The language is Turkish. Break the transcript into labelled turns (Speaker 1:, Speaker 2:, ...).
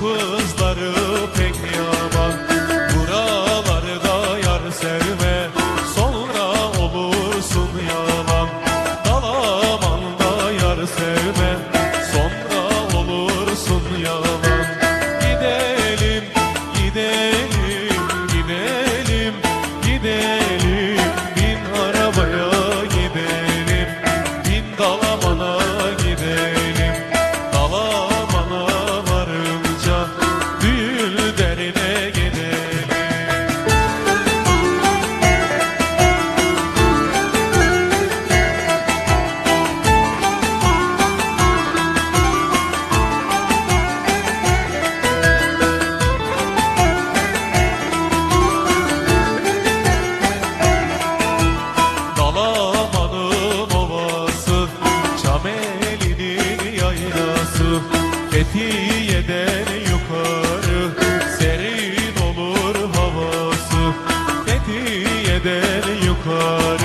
Speaker 1: kızları pek yaman. Buralarda yar sevme sonra olursun yaman. Dalaman'da yar sevme sonra olursun yaman. Gidelim gidelim. Amelinin yaylası Fethiye'den yukarı Serin olur havası Fethiye'den yukarı